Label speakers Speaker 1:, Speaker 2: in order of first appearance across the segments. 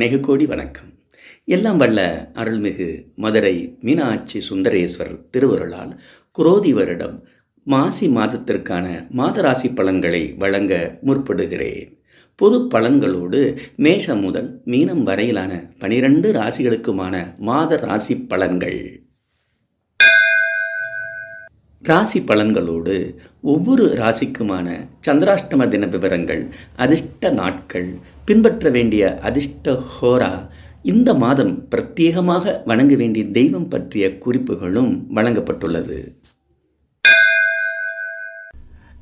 Speaker 1: அநேக கோடி வணக்கம். எல்லாம் வல்ல அருள்மிகு மதுரை மீனாட்சி சுந்தரேஸ்வரர் திருவருளால் குரோதி வருடம் மாசி மாதத்திற்கான மாதராசி பலன்களை வழங்க முற்படுகிறேன். பொது பலன்களோடு மேஷம் முதல் மீனம் வரையிலான பனிரெண்டு ராசிகளுக்குமான மாத ராசி பலன்கள். ராசி பலன்களோடு ஒவ்வொரு ராசிக்குமான சந்திராஷ்டம தின விவரங்கள் அதிர்ஷ்ட நாட்கள் பின்பற்ற வேண்டிய அதிர்ஷ்ட ஹோரா இந்த மாதம் பிரத்யேகமாக வணங்க வேண்டிய தெய்வம் பற்றிய குறிப்புகளும் வழங்கப்பட்டுள்ளது.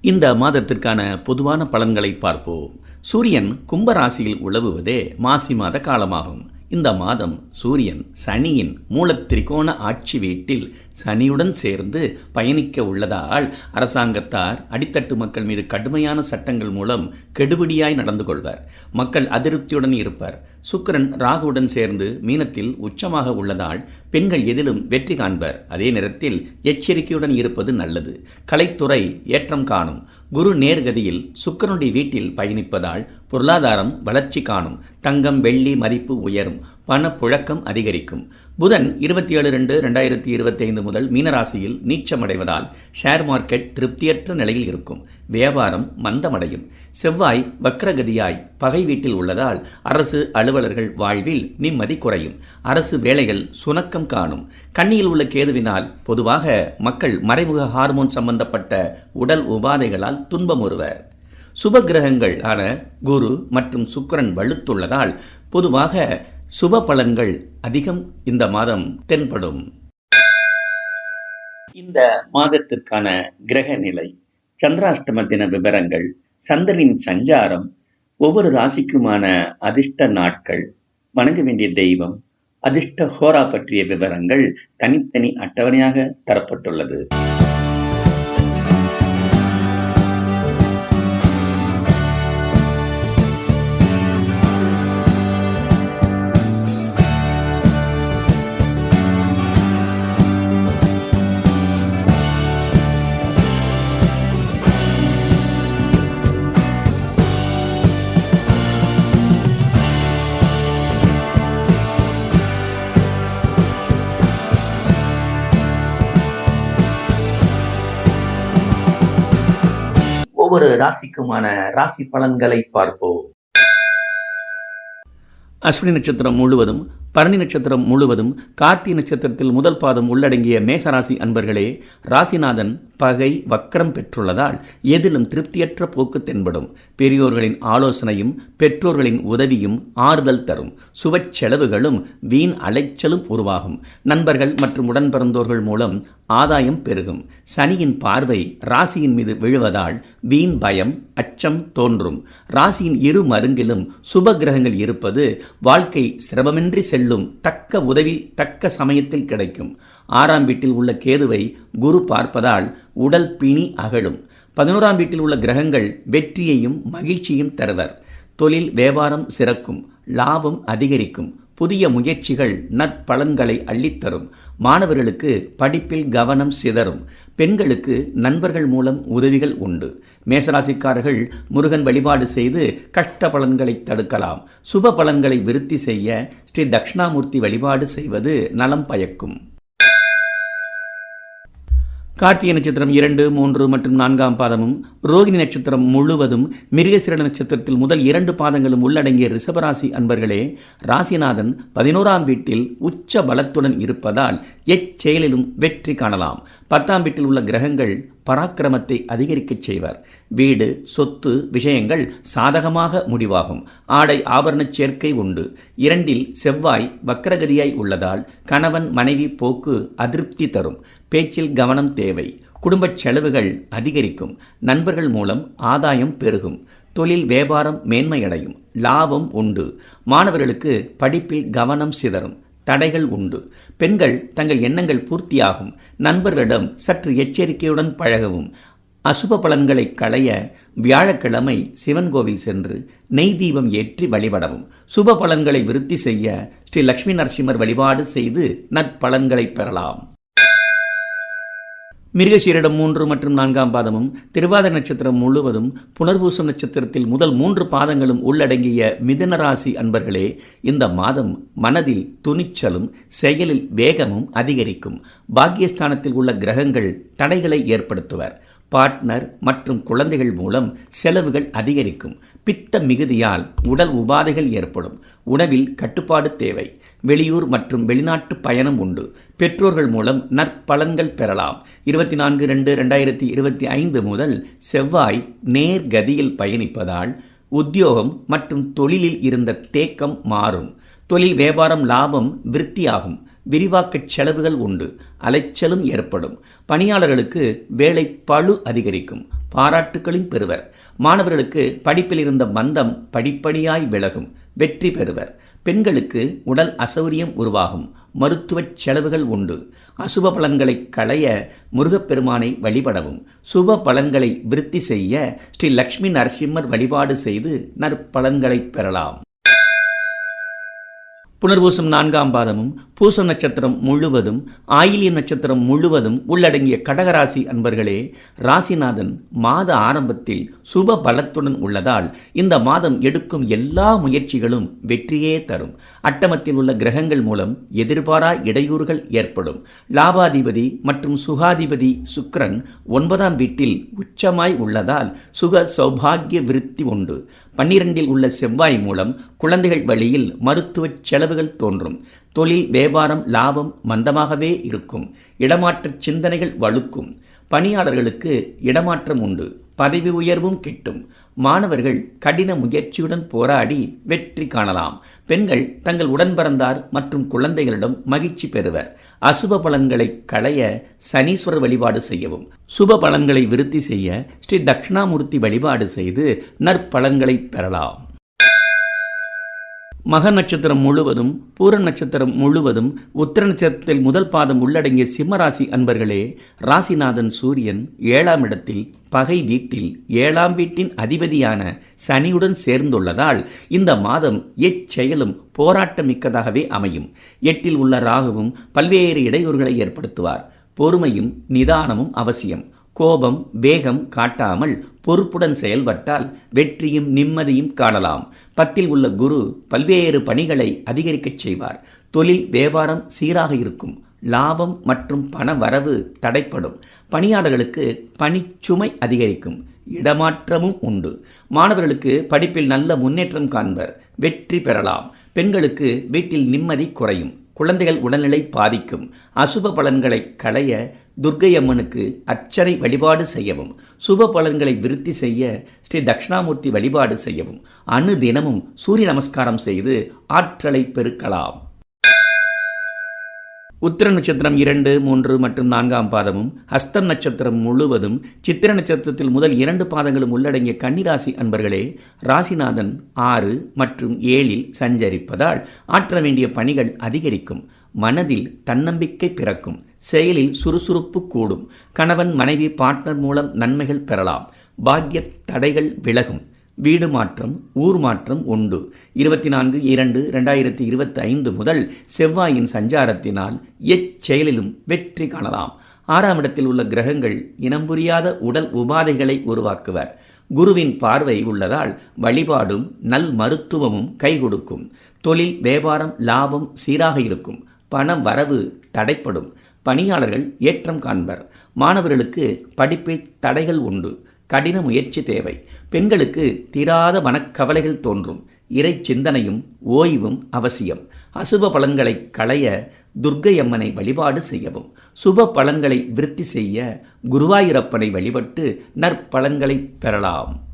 Speaker 1: இந்த மாதத்திற்கான பொதுவான பலன்களை பார்ப்போம். சூரியன் கும்பராசியில் உழவுவதே மாசி மாத காலமாகும். இந்த மாதம் சூரியன் சனியின் மூலத்திரிகோண ஆட்சி வீட்டில் சனியுடன் சேர்ந்து பயணிக்க உள்ளதால் அரசாங்கத்தார் அடித்தட்டு மக்கள் மீது கடுமையான சட்டங்கள் மூலம் கெடுபிடியாய் நடந்து கொள்வர். மக்கள் அதிருப்தியுடன் இருப்பர். சுக்கரன் ராகுவுடன் சேர்ந்து மீனத்தில் உச்சமாக உள்ளதால் பெண்கள் எதிலும் வெற்றி காண்பர். அதே நேரத்தில் எச்சரிக்கையுடன் இருப்பது நல்லது. கலைத்துறை ஏற்றம் காணும். குரு நேர்கதியில் சுக்கரனுடைய வீட்டில் பயணிப்பதால் பொருளாதாரம் வளர்ச்சி காணும். தங்கம் வெள்ளி மதிப்பு உயரும். பணப்புழக்கம் அதிகரிக்கும். புதன் இருபத்தி ஏழு ரெண்டு ரெண்டாயிரத்தி இருபத்தி ஐந்து முதல் மீனராசியில் நீச்சமடைவதால் ஷேர் மார்க்கெட் திருப்தியற்ற நிலையில் இருக்கும். வியாபாரம் மந்தமடையும். செவ்வாய் வக்ரகதியாய் பகை வீட்டில் உள்ளதால் அரசு அலுவலர்கள் வாழ்வில் நிம்மதி குறையும். அரசு வேலைகள் சுணக்கம் காணும். கண்ணியில் உள்ள கேதுவினால் பொதுவாக மக்கள் மறைமுக ஹார்மோன் சம்பந்தப்பட்ட உடல் உபாதைகளால் துன்பமுறுவர் சுப கிரகங்கள் ஆன குரு மற்றும் சுக்கரன் வலுத்துள்ளதால் பொதுவாக சுப பலன்கள் அதிகம் இந்த மாதம் தென்படும். இந்த மாதத்திற்கான கிரக நிலை சந்திராஷ்டம தின விவரங்கள் சந்திரனின் சஞ்சாரம் ஒவ்வொரு ராசிக்குமான அதிர்ஷ்ட நாட்கள் வணங்க வேண்டிய தெய்வம் அதிர்ஷ்ட ஹோரா பற்றிய விவரங்கள் தனித்தனி அட்டவணையாக தரப்பட்டுள்ளது. ஒவ்வொரு ராசிக்குமான ராசி பலன்களை பார்ப்போம். அஸ்வினி நட்சத்திரம் முழுவதும் பரணி நட்சத்திரம் முழுவதும் கார்த்தி நட்சத்திரத்தில் முதல் பாதம் உள்ளடங்கிய மேசராசி அன்பர்களே ராசிநாதன் பகை வக்கரம் பெற்றுள்ளதால் எதிலும் திருப்தியற்ற போக்கு தென்படும். பெரியோர்களின் ஆலோசனையும் பெற்றோர்களின் உதவியும் ஆறுதல் தரும். சுப செலவுகளும் வீண் அலைச்சலும் உருவாகும். நண்பர்கள் மற்றும் உடன்பிறந்தோர்கள் மூலம் ஆதாயம் பெருகும். சனியின் பார்வை ராசியின் மீது விழுவதால் வீண் பயம் அச்சம் தோன்றும். ராசியின் இரு மருங்கிலும் சுப கிரகங்கள் இருப்பது வாழ்க்கை சிரமமின்றி செல்லும் தக்க உதவி தக்க சமயத்தில் கிடைக்கும். ஆறாம் வீட்டில் உள்ள கேதுவை குரு பார்ப்பதால் உடல் பிணி அகழும் பதினோராம் வீட்டில் உள்ள கிரகங்கள் வெற்றியையும் மகிழ்ச்சியும் தருவர். தொழில் வியாபாரம் சிறக்கும். லாபம் அதிகரிக்கும். புதிய முயற்சிகள் நற்பலன்களை அள்ளித்தரும். மாணவர்களுக்கு படிப்பில் கவனம் சிதறும். பெண்களுக்கு நண்பர்கள் மூலம் உதவிகள் உண்டு. மேசராசிக்காரர்கள் முருகன் வழிபாடு செய்து கஷ்ட பலன்களை தடுக்கலாம். சுப பலன்களை விருத்தி செய்ய ஸ்ரீ தட்சிணாமூர்த்தி வழிபாடு செய்வது நலம் பயக்கும். கார்த்திகை நட்சத்திரம் இரண்டு மூன்று மற்றும் நான்காம் பாதமும் ரோகிணி நட்சத்திரம் முழுவதும் மிருகசிர நட்சத்திரத்தில் முதல் இரண்டு பாதங்களும் உள்ளடங்கிய ரிஷபராசி அன்பர்களே ராசிநாதன் பதினோராம் வீட்டில் உச்ச பலத்துடன் இருப்பதால் எச்செயலிலும் வெற்றி காணலாம். பத்தாம் வீட்டில் உள்ள கிரகங்கள் பராக்கிரமத்தை அதிகரிக்கச் செய்வர். வீடு சொத்து விஷயங்கள் சாதகமாக முடிவாகும். ஆடை ஆபரணச் சேர்க்கை உண்டு. இரண்டில் செவ்வாய் வக்கரகதியாய் உள்ளதால் கணவன் மனைவி போக்கு அதிருப்தி தரும். பேச்சில் கவனம் தேவை. குடும்பச் செலவுகள் அதிகரிக்கும். நண்பர்கள் மூலம் ஆதாயம் பெருகும். தொழில் வியாபாரம் மேன்மையடையும். லாபம் உண்டு. மாணவர்களுக்கு படிப்பில் கவனம் சிதறும். தடைகள் உண்டு. பெண்கள் தங்கள் எண்ணங்கள் பூர்த்தியாகும். நண்பர்களிடம் சற்று எச்சரிக்கையுடன் பழகவும். அசுப பலன்களை களைய வியாழக்கிழமை சிவன் கோவில் சென்று நெய் தீபம் ஏற்றி வழிபடவும். சுப பலன்களை விருத்தி செய்ய ஸ்ரீ லக்ஷ்மி நரசிம்மர் வழிபாடு செய்து நற்பலன்களை பெறலாம். மிருகசீரிடம் மூன்று மற்றும் நான்காம் பாதமும் திருவாத நட்சத்திரம் முழுவதும் புனர்பூசம் நட்சத்திரத்தில் முதல் மூன்று பாதங்களும் உள்ளடங்கிய மிதனராசி அன்பர்களே இந்த மாதம் மனதில் துணிச்சலும் செயலில் வேகமும் அதிகரிக்கும். பாக்கியஸ்தானத்தில் உள்ள கிரகங்கள் தடைகளை ஏற்படுத்துவர். பார்ட்னர் மற்றும் குழந்தைகள் மூலம் செலவுகள் அதிகரிக்கும். பித்த மிகுதியால் உடல் உபாதைகள் ஏற்படும். உணவில் கட்டுப்பாடு தேவை. வெளியூர் மற்றும் வெளிநாட்டு பயணம் உண்டு. பெற்றோர்கள் மூலம் நற்பலன்கள் பெறலாம். இருபத்தி நான்கு ரெண்டு ரெண்டாயிரத்தி இருபத்தி ஐந்து முதல் செவ்வாய் நேர்கதியில் பயணிப்பதால் உத்தியோகம் மற்றும் தொழிலில் இருந்த தேக்கம் மாறும். தொழில் வியாபாரம் லாபம் விருத்தியாகும். விரிவாக்கச் செலவுகள் உண்டு. அலைச்சலும் ஏற்படும். பணியாளர்களுக்கு வேலை பழு அதிகரிக்கும். பாராட்டுகளும் பெறுவர். மாணவர்களுக்கு படிப்பில் இருந்த மந்தம் படிப்படியாய் விலகும். வெற்றி பெறுவர். பெண்களுக்கு உடல் அசௌரியம் உருவாகும். மருத்துவச் செலவுகள் உண்டு. அசுப பலன்களை களைய முருகப்பெருமானை வழிபடவும். சுப பலன்களை விருத்தி செய்ய ஸ்ரீ லக்ஷ்மி நரசிம்மர் வழிபாடு செய்து நற்பலன்களை பெறலாம். புனர்பூசம் நான்காம் பாதமும் பூச நட்சத்திரம் முழுவதும் ஆயிலிய நட்சத்திரம் முழுவதும் உள்ளடங்கிய கடகராசி அன்பர்களே ராசிநாதன் மாத ஆரம்பத்தில் சுப பலத்துடன் உள்ளதால் இந்த மாதம் எடுக்கும் எல்லா முயற்சிகளும் வெற்றியே தரும். அட்டமத்தில் உள்ள கிரகங்கள் மூலம் எதிர்பாரா இடையூறுகள் ஏற்படும். லாபாதிபதி மற்றும் சுகாதிபதி சுக்ரன் ஒன்பதாம் வீட்டில் உச்சமாய் உள்ளதால் சுக சௌபாகிய விருத்தி உண்டு. பன்னிரண்டில் உள்ள செவ்வாய் மூலம் குழந்தைகள் வழியில் மருத்துவ செலவுகள் தோன்றும். தொழில் வியாபாரம் லாபம் மந்தமாகவே இருக்கும். இடமாற்ற சிந்தனைகள் வலுக்கும் பணியாளர்களுக்கு இடமாற்றம் உண்டு. பதவி உயர்வும் கிட்டும். மாணவர்கள் கடின முயற்சியுடன் போராடி வெற்றி காணலாம். பெண்கள் தங்கள் உடன்பிறந்தார் மற்றும் குழந்தைகளிடம் மகிழ்ச்சி பெறுவர். அசுப பலன்களை களைய சனீஸ்வரர் வழிபாடு செய்யவும். சுப பலன்களை விருத்தி செய்ய ஸ்ரீ தட்சிணாமூர்த்தி வழிபாடு செய்து நற்பலன்களை பெறலாம். மக நட்சத்திரம் முழுவதும் பூர நட்சத்திரம் முழுவதும் உத்திர நட்சத்திரத்தில் முதல் பாதம் உள்ளடங்கிய சிம்மராசி அன்பர்களே ராசிநாதன் சூரியன் ஏழாம் இடத்தில் பகை வீட்டில் ஏழாம் வீட்டின் அதிபதியான சனியுடன் சேர்ந்துள்ளதால் இந்த மாதம் எச்செயலும் போராட்டமிக்கதாகவே அமையும். எட்டில் உள்ள ராகுவும் பல்வேறு இடையூறுகளை ஏற்படுத்துவார். பொறுமையும் நிதானமும் அவசியம். கோபம் வேகம் காட்டாமல் பொறுப்புடன் செயல்பட்டால் வெற்றியும் நிம்மதியும் காணலாம். பத்தில் உள்ள குரு பல்வேறு பணிகளை அதிகரிக்கச் செய்வார். தொழில் வியாபாரம் சீராக இருக்கும். லாபம் மற்றும் பண வரவு தடைப்படும். பணியாளர்களுக்கு பணிச்சுமை அதிகரிக்கும். இடமாற்றமும் உண்டு. மாணவர்களுக்கு படிப்பில் நல்ல முன்னேற்றம் காண்பர். வெற்றி பெறலாம். பெண்களுக்கு வீட்டில் நிம்மதி குறையும். குழந்தைகள் உடல்நிலை பாதிக்கும். அசுப பலன்களை களைய துர்க்கையம்மனுக்கு அர்ச்சனை வழிபாடு செய்யவும். சுப பலன்களை விருத்தி செய்ய ஸ்ரீ தட்சிணாமூர்த்தி வழிபாடு செய்யவும். அணு தினமும் சூரிய நமஸ்காரம் செய்து ஆற்றலை பெருக்கலாம். உத்திர நட்சத்திரம் இரண்டு மூன்று மற்றும் நான்காம் பாதமும் ஹஸ்தம் நட்சத்திரம் முழுவதும் சித்திர நட்சத்திரத்தில் முதல் இரண்டு பாதங்களும் உள்ளடங்கிய கன்னிராசி அன்பர்களே ராசிநாதன் ஆறு மற்றும் ஏழில் சஞ்சரிப்பதால் ஆற்ற வேண்டிய பணிகள் அதிகரிக்கும் மனதில் தன்னம்பிக்கை பிறக்கும் செயலில் சுறுசுறுப்பு கூடும் கணவன் மனைவி பார்ட்னர் மூலம் நன்மைகள் பெறலாம் பாக்கிய தடைகள் விலகும். வீடு மாற்றம் ஊர் மாற்றம் உண்டு. இருபத்தி நான்கு இரண்டு ரெண்டாயிரத்தி இருபத்தி ஐந்து முதல் செவ்வாயின் சஞ்சாரத்தினால் எச்செயலிலும் வெற்றி காணலாம். ஆறாம் இடத்தில் உள்ள கிரகங்கள் இனம் புரியாத உடல் உபாதைகளை உருவாக்குவர். குருவின் பார்வை உள்ளதால் வழிபாடும் நல் மருத்துவமும் கை கொடுக்கும் தொழில் வியாபாரம் லாபம் சீராக இருக்கும். பண வரவு தடைப்படும். பணியாளர்கள் ஏற்றம் காண்பர். மாணவர்களுக்கு படிப்பில் தடைகள் உண்டு. கடின முயற்சி தேவை. பெண்களுக்கு தீராத மனக்கவலைகள் தோன்றும். இறை சிந்தனையும் ஓய்வும் அவசியம். அசுப பலன்களை களைய துர்க்கையம்மனை வழிபாடு செய்யவும். சுப பலன்களை விருத்தி செய்ய குருவாயூரப்பனை வழிபட்டு நற்பலன்களை பெறலாம்.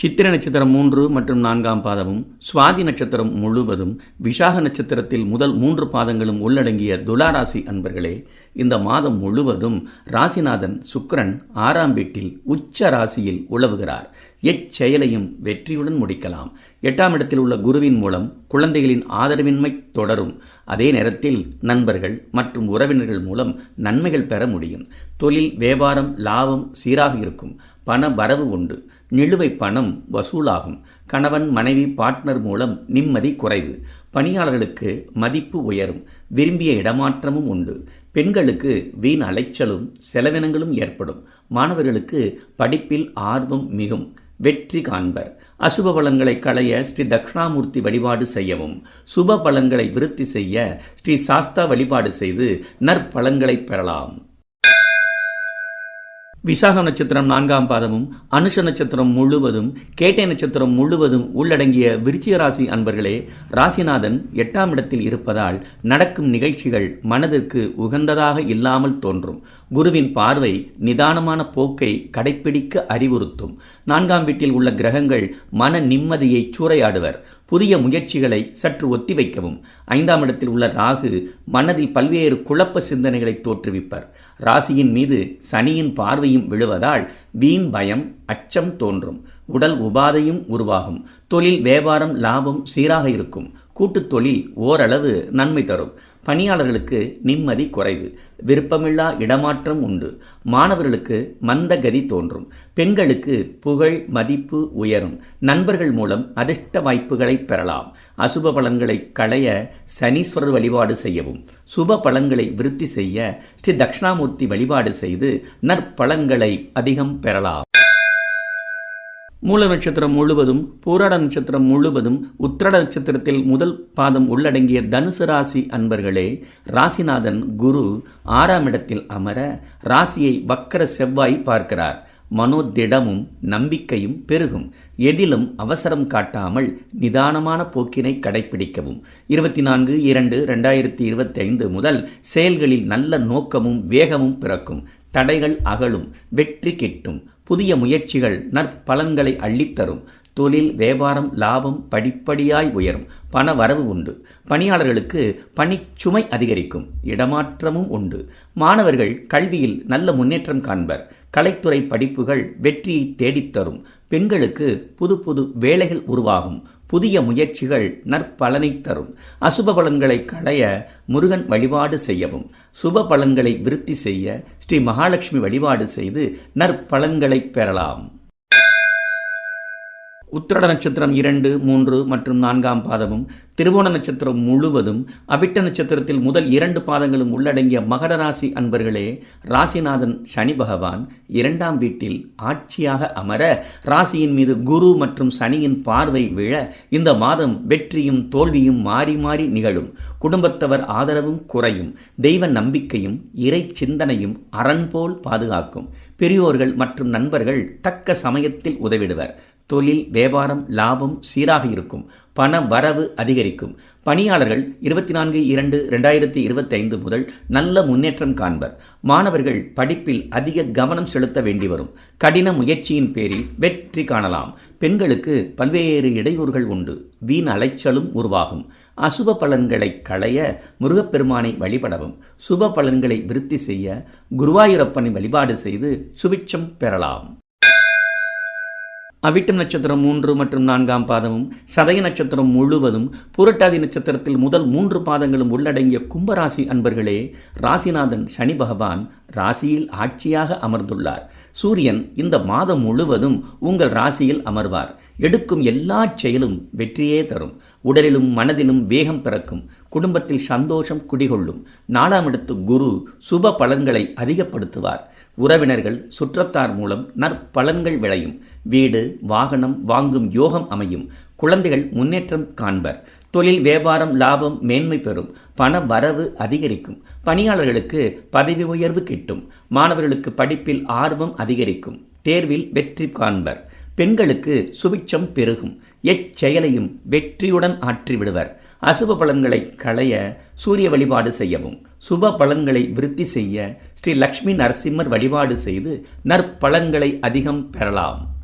Speaker 1: சித்திர நட்சத்திரம் மூன்று மற்றும் நான்காம் பாதமும் சுவாதி நட்சத்திரம் முழுவதும் விசாக நட்சத்திரத்தில் முதல் மூன்று பாதங்களும் உள்ளடங்கிய துளாராசி அன்பர்களே இந்த மாதம் முழுவதும் ராசிநாதன் சுக்கரன் ஆறாம் வீட்டில் உச்ச ராசியில் உழவுகிறார். எச்செயலையும் வெற்றியுடன் முடிக்கலாம். எட்டாம் இடத்தில் உள்ள குருவின் மூலம் குழந்தைகளின் ஆதரவின்மை தொடரும். அதே நேரத்தில் நண்பர்கள் மற்றும் உறவினர்கள் மூலம் நன்மைகள் பெற முடியும். தொழில் வியாபாரம் லாபம் சீராக இருக்கும். பண வரவு உண்டு. நிலுவை பணம் வசூலாகும். கணவன் மனைவி பார்ட்னர் மூலம் நிம்மதி குறைவு. பணியாளர்களுக்கு மதிப்பு உயரும். விரும்பிய இடமாற்றமும் உண்டு. பெண்களுக்கு வீண் அலைச்சலும் செலவினங்களும் ஏற்படும். மாணவர்களுக்கு படிப்பில் ஆர்வம் மிகும். வெற்றி காண்பர். அசுப பலன்களை களைய ஸ்ரீ தக்ஷணாமூர்த்தி வழிபாடு செய்யவும். சுப பலன்களை விருத்தி செய்ய ஸ்ரீ சாஸ்தா வழிபாடு செய்து நற்பலன்களை பெறலாம். விசாக நட்சத்திரம் நான்காம் பாதமும் அனுஷ நட்சத்திரம் முழுவதும் கேட்டை நட்சத்திரம் முழுவதும் உள்ளடங்கிய விருச்சிக ராசி அன்பர்களே ராசிநாதன் எட்டாம் இடத்தில் இருப்பதால் நடக்கும் நிகழ்ச்சிகள் மனதிற்கு உகந்ததாக இல்லாமல் தோன்றும். குருவின் பார்வை நிதானமான போக்கை கடைப்பிடிக்க அறிவுறுத்தும். நான்காம் வீட்டில் உள்ள கிரகங்கள் மன நிம்மதியை சூறையாடுவர். புதிய முயற்சிகளை சற்று ஒத்திவைக்கவும் ஐந்தாம் இடத்தில் உள்ள ராகு மனதில் பல்வேறு குழப்ப சிந்தனைகளை தோற்றுவிப்பர். ராசியின் மீது சனியின் பார்வையும் விழுவதால் வீண் பயம் அச்சம் தோன்றும். உடல் உபாதையும் உருவாகும். தொழில் வியாபாரம் லாபம் சீராக இருக்கும். கூட்டுத் தொழில் ஓரளவு நன்மை தரும். பணியாளர்களுக்கு நிம்மதி குறைவு. விருப்பமில்லா இடமாற்றம் உண்டு. மாணவர்களுக்கு மந்த கதி தோன்றும். பெண்களுக்கு புகழ் மதிப்பு உயரும். நண்பர்கள் மூலம் அதிர்ஷ்ட வாய்ப்புகளை பெறலாம். அசுப பலன்களை களைய சனீஸ்வரர் வழிபாடு செய்யவும். சுப பலன்களை விருத்தி செய்ய ஸ்ரீ தட்சிணாமூர்த்தி வழிபாடு செய்து நற்பலன்களை அதிகம் பெறலாம். மூல நட்சத்திரம் முழுவதும் பூராட நட்சத்திரம் முழுவதும் உத்திரட நட்சத்திரத்தில் முதல் பாதம் உள்ளடங்கிய தனுசு ராசி அன்பர்களே ராசிநாதன் குரு ஆறாம் இடத்தில் அமர ராசியை வக்கர செவ்வாய் பார்க்கிறார். மனோதிடமும் நம்பிக்கையும் பெருகும். எதிலும் அவசரம் காட்டாமல் நிதானமான போக்கினை கடைபிடிக்கவும் இருபத்தி நான்கு இரண்டு ரெண்டாயிரத்தி இருபத்தி ஐந்து முதல் செயல்களில் நல்ல நோக்கமும் வேகமும் பிறக்கும். தடைகள் அகலும் வெற்றி கிட்டும். புதிய முயற்சிகள் நற்பலன்களை அள்ளித்தரும். தொழில் வியாபாரம் லாபம் படிப்படியாய் உயரும். பண வரவு உண்டு. பணியாளர்களுக்கு பணிச்சுமை அதிகரிக்கும். இடமாற்றமும் உண்டு. மாணவர்கள் கல்வியில் நல்ல முன்னேற்றம் காண்பர். கலைத்துறை படிப்புகள் வெற்றியை தேடித்தரும். பெண்களுக்கு புது புது வேலைகள் உருவாகும். புதிய முயற்சிகள் நற்பலனை தரும். அசுப பலன்களை களைய முருகன் வழிபாடு செய்யவும். சுப பலன்களை விருத்தி செய்ய ஸ்ரீ மகாலட்சுமி வழிபாடு செய்து நற்பலன்களை பெறலாம். உத்திரட நட்சத்திரம் இரண்டு மூன்று மற்றும் நான்காம் பாதமும் திருவோண நட்சத்திரம் முழுவதும் அவிட்ட நட்சத்திரத்தில் முதல் இரண்டு பாதங்களும் உள்ளடங்கிய மகர ராசி அன்பர்களே ராசிநாதன் சனி பகவான் இரண்டாம் வீட்டில் ஆட்சியாக அமர ராசியின் மீது குரு மற்றும் சனியின் பார்வை விழ இந்த மாதம் வெற்றியும் தோல்வியும் மாறி மாறி நிகழும். குடும்பத்தவர் ஆதரவும் குறையும். தெய்வ நம்பிக்கையும் இறை சிந்தனையும் அரண் போல் பாதுகாக்கும். பெரியோர்கள் மற்றும் நண்பர்கள் தக்க சமயத்தில் உதவிடுவர். தொழில் வியாபாரம் லாபம் சீராக இருக்கும். பண வரவு அதிகரிக்கும். பணியாளர்கள் இருபத்தி நான்கு இரண்டு ரெண்டாயிரத்தி இருபத்தி ஐந்து முதல் நல்ல முன்னேற்றம் காண்பர். மாணவர்கள் படிப்பில் அதிக கவனம் செலுத்த வேண்டி வரும். கடின முயற்சியின் பேரில் வெற்றி காணலாம். பெண்களுக்கு பல்வேறு இடையூறுகள் உண்டு. வீண் அலைச்சலும் உருவாகும். அசுப பலன்களை களைய முருகப்பெருமானை வழிபடவும். சுப பலன்களை விருத்தி செய்ய குருவாயூரப்பனை வழிபாடு செய்து சுபிட்சம் பெறலாம். அவிட்டம் நட்சத்திரம் மூன்று மற்றும் நான்காம் பாதமும் சதய நட்சத்திரம் முழுவதும் புரட்டாதி நட்சத்திரத்தில் முதல் மூன்று பாதங்களும் உள்ளடங்கிய கும்பராசி அன்பர்களே ராசிநாதன் சனி பகவான் ராசியில் ஆட்சியாக அமர்ந்துள்ளார். சூரியன் இந்த மாதம் முழுவதும் உங்கள் ராசியில் அமர்வார். எடுக்கும் எல்லா செயலும் வெற்றியே தரும். உடலிலும் மனதிலும் வேகம் பிறக்கும். குடும்பத்தில் சந்தோஷம் குடிகொள்ளும். நாலாம் இடத்து குரு சுப பலன்களை அதிகப்படுத்துவார். உறவினர்கள் சுற்றத்தார் மூலம் நற்பலன்கள் விளையும். வீடு வாகனம் வாங்கும் யோகம் அமையும். குழந்தைகள் முன்னேற்றம் காண்பர். தொழில் வியாபாரம் லாபம் மேன்மை பெறும். பண வரவு அதிகரிக்கும். பணியாளர்களுக்கு பதவி உயர்வு கிட்டும். மாணவர்களுக்கு படிப்பில் ஆர்வம் அதிகரிக்கும். தேர்வில் வெற்றி காண்பர். பெண்களுக்கு சுபிட்சம் பெருகும். எச்செயலையும் வெற்றியுடன் ஆற்றிவிடுவர். அசுப பலன்களை களைய சூரிய வழிபாடு செய்யவும். சுப பலன்களை விருத்தி செய்ய ஸ்ரீ லக்ஷ்மி நரசிம்மர் வழிபாடு செய்து நற்பலன்களை அதிகம் பெறலாம்.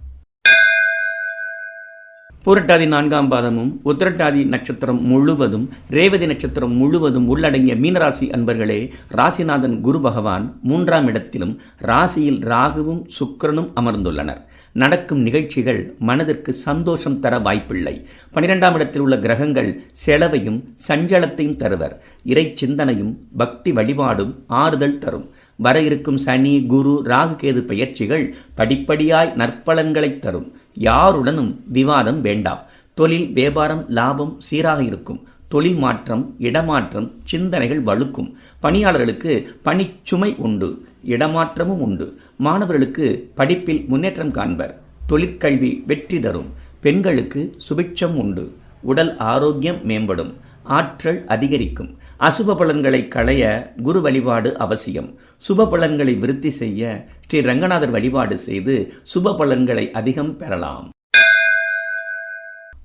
Speaker 1: பூரட்டாதி நான்காம் பாதமும் உத்திரட்டாதி நட்சத்திரம் முழுவதும் ரேவதி நட்சத்திரம் முழுவதும் உள்ளடங்கிய மீனராசி அன்பர்களே ராசிநாதன் குரு பகவான் மூன்றாம் இடத்திலும் ராசியில் ராகுவும் சுக்கிரனும் அமர்ந்துள்ளனர். நடக்கும் நிகழ்ச்சிகள் மனதிற்கு சந்தோஷம் தர வாய்ப்பில்லை. பனிரெண்டாம் இடத்தில் உள்ள கிரகங்கள் செலவையும் சஞ்சலத்தையும் தருவர். இறை சிந்தனையும் பக்தி வழிபாடும் ஆறுதல் தரும். வர இருக்கும் சனி குரு ராகு கேது பயிற்சிகள் படிப்படியாய் நற்பலன்களை தரும். யாருடனும் விவாதம் வேண்டாம். தொழில் வியாபாரம் லாபம் சீராக இருக்கும். தொழில் மாற்றம் இடமாற்றம் சிந்தனைகள் வலுக்கும். பணியாளர்களுக்கு பணிச்சுமை உண்டு இடமாற்றமும் உண்டு. மாணவர்களுக்கு படிப்பில் முன்னேற்றம் காண்பர். தொழிற்கல்வி வெற்றி தரும். பெண்களுக்கு சுபிட்சம் உண்டு. உடல் ஆரோக்கியம் மேம்படும். ஆற்றல் அதிகரிக்கும். அசுப பலன்களை களைய குரு வழிபாடு அவசியம். சுப பலன்களை விருத்தி செய்ய ஸ்ரீ ரங்கநாதர் வழிபாடு செய்து சுப பலன்களை அதிகம் பெறலாம்.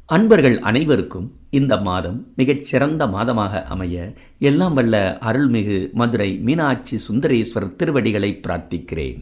Speaker 1: அன்பர்கள் அனைவருக்கும் இந்த மாதம் மிகச் சிறந்த மாதமாக அமைய எல்லாம் வல்ல அருள்மிகு மதுரை மீனாட்சி சுந்தரேஸ்வரர் திருவடிகளை பிரார்த்திக்கிறேன்.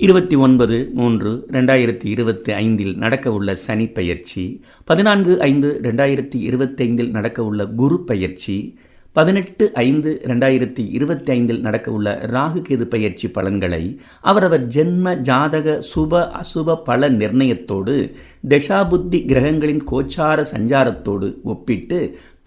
Speaker 1: இருபத்தி ஒன்பது மூன்று ரெண்டாயிரத்தி இருபத்தி ஐந்தில் நடக்கவுள்ள சனி பயிற்சி பதினான்கு ஐந்து ரெண்டாயிரத்தி இருபத்தைந்தில் நடக்கவுள்ள குரு பயிற்சி பதினெட்டு ஐந்து ரெண்டாயிரத்தி இருபத்தி ஐந்தில் நடக்கவுள்ள ராகு கேது பயிற்சி பலன்களை அவரவர் ஜென்ம ஜாதக சுப அசுப பல நிர்ணயத்தோடு தசாபுத்தி கிரகங்களின் கோச்சார சஞ்சாரத்தோடு ஒப்பிட்டு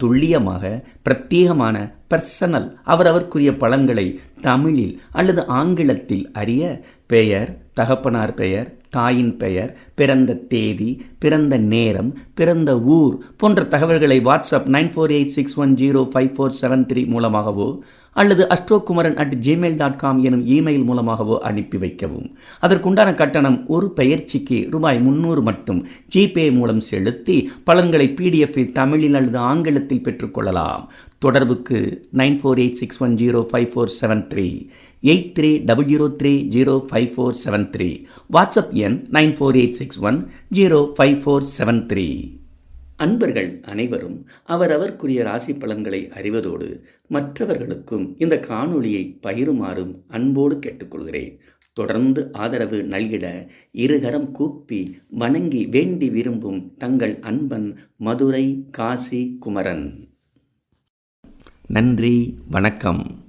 Speaker 1: துல்லியமாக பிரத்யேகமான பர்சனல் அவரவர்க்குரிய பலன்களை தமிழில் அல்லது ஆங்கிலத்தில் அறிய பெயர் தகப்பனார் பெயர் தாயின் பெயர் பிறந்த தேதி பிறந்த நேரம் பிறந்த ஊர் போன்ற தகவல்களை WhatsApp nine four eight six one zero five four seven three மூலமாகவோ அல்லது Ashtokumaran at gmail dot com எனும் இமெயில் மூலமாகவோ அனுப்பி வைக்கவும். அதற்குண்டான கட்டணம் ஒரு பயிற்சிக்கு ரூபாய் முன்னூறு மட்டும். ஜிபே மூலம் செலுத்தி பலன்களை பிடிஎஃப்பில் தமிழில் அல்லது ஆங்கிலத்தில் பெற்றுக்கொள்ளலாம். தொடர்புக்கு nine four eight six one zero five four seven three. Eight three double zero three zero five four seven three. WhatsApp எண் nine four eight six one zero five four seven three. அன்பர்கள் அனைவரும் அவரவர்க்குரிய ராசி பலன்களை அறிவதோடு மற்றவர்களுக்கும் இந்த காணொளியை பகிருமாறும் அன்போடு கேட்டுக்கொள்கிறேன். தொடர்ந்து ஆதரவு நல்கிட இருகரம் கூப்பி வணங்கி வேண்டி விரும்பும் தங்கள் அன்பன் மதுரை காசி குமரன். நன்றி வணக்கம்.